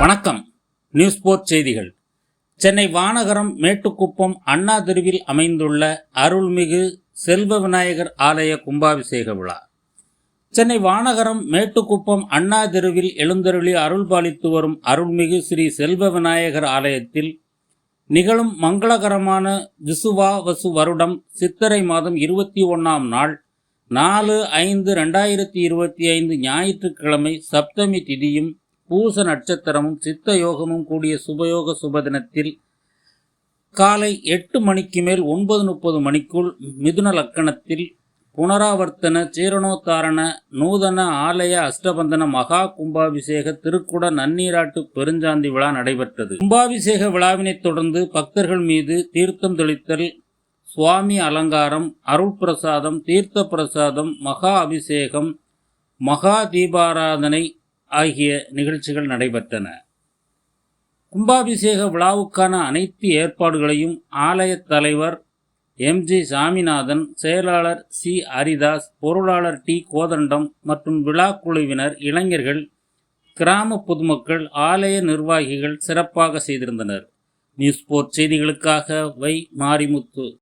வணக்கம். News board செய்திகள். சென்னை வானகரம் மேட்டுக்குப்பம் அண்ணா தெருவில் அமைந்துள்ள அருள்மிகு செல்வ விநாயகர் ஆலய கும்பாபிஷேக விழா. சென்னை வானகரம் மேட்டுக்குப்பம் அண்ணா தெருவில் எழுந்தருளி அருள்பாலித்து வரும் அருள்மிகு ஸ்ரீ செல்வ விநாயகர் ஆலயத்தில் நிகழும் மங்களகரமான விசுவாவசு வருடம் சித்திரை மாதம் இருபத்தி ஒன்றாம் நாள் நாலு ஐந்து ரெண்டாயிரத்தி இருபத்தி ஐந்து ஞாயிற்றுக்கிழமை சப்தமி திதியும் பூச நட்சத்திரமும் சித்த யோகமும் கூடிய சுபயோக சுபதினத்தில் காலை எட்டு மணிக்கு மேல் ஒன்பது முப்பது மணிக்குள் மிதுன லக்கணத்தில் புனராவர்த்தன சீரணோத்தாரண நூதன ஆலய அஷ்டபந்தன மகா கும்பாபிஷேக திருக்குட நன்னீராட்டு பெருஞ்சாந்தி விழா நடைபெற்றது. கும்பாபிஷேக விழாவினைத் தொடர்ந்து பக்தர்கள் மீது தீர்த்தம் தெளித்தல் சுவாமி அலங்காரம் அருள் பிரசாதம் தீர்த்த பிரசாதம் மகா அபிஷேகம் மகா தீபாராதனை ஆகிய நிகழ்ச்சிகள் நடைபெற்றன. கும்பாபிஷேக விழாவுக்கான அனைத்து ஏற்பாடுகளையும் ஆலய தலைவர் எம்ஜி சாமிநாதன் செயலாளர் சி. ஹரிதாஸ் பொருளாளர் டி. கோதண்டம் மற்றும் விழா குழுவினர் இளைஞர்கள் கிராம பொதுமக்கள் ஆலய நிர்வாகிகள் சிறப்பாக செய்திருந்தனர். நியூஸ் போர்ட் செய்திகளுக்காக வை. மாரிமுத்து.